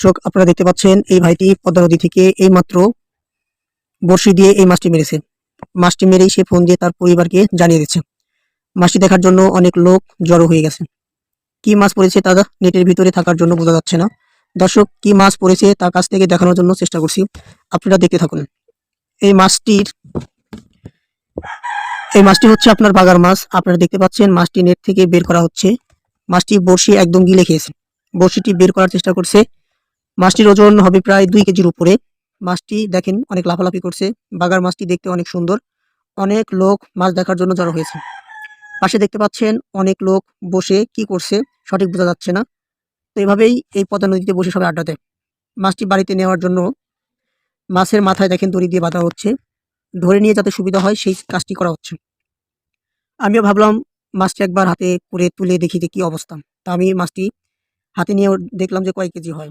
দর্শক, আপনারা দেখতে পাচ্ছেন, এই ভাইটি পদ্মা নদী থেকে এই মাত্র বড়শি দিয়ে এই মাছটি মেরেছে। মাছটি মেরেই সে ফোন দিয়ে তার পরিবারকে জানিয়ে দিচ্ছে। মাছটি দেখার জন্য অনেক লোক জড়ো হয়ে গেছে। কি মাছ পড়েছে তা নেটের ভিতরে থাকার জন্য বোঝা যাচ্ছে না। দর্শক, কি মাছ পড়েছে তার কাছ থেকে দেখানোর জন্য চেষ্টা করছি। আপনারা দেখতে থাকুন। এই মাছটির, এই মাছটি হচ্ছে আপনার বাগার মাছ। আপনারা দেখতে পাচ্ছেন, মাছটি নেট থেকে বের করা হচ্ছে। মাছটি বড়শি একদম গিলে খেয়েছে। বড়শিটি বের করার চেষ্টা করছে। মাছটির ওজন হবে প্রায় দুই কেজির উপরে। মাছটি দেখেন অনেক লাফালাফি করছে। বাগার মাছটি দেখতে অনেক সুন্দর। অনেক লোক মাছ দেখার জন্য জড়ো হয়েছে। পাশে দেখতে পাচ্ছেন অনেক লোক বসে কি করছে সঠিক বোঝা যাচ্ছে না। তো এভাবেই এই পদ্মা নদীতে বসে সবাই আড্ডা দেয়। মাছটি বাড়িতে নেওয়ার জন্য মাছের মাথায় দেখেন দড়ি দিয়ে বাঁধা হচ্ছে। ধরে নিয়ে যাতে সুবিধা হয় সেই কাজটি করা হচ্ছে। আমিও ভাবলাম মাছটি একবার হাতে করে তুলে দেখি যে কী অবস্থা। তা আমি মাছটি হাতে নিয়ে দেখলাম যে কয় কেজি হয়।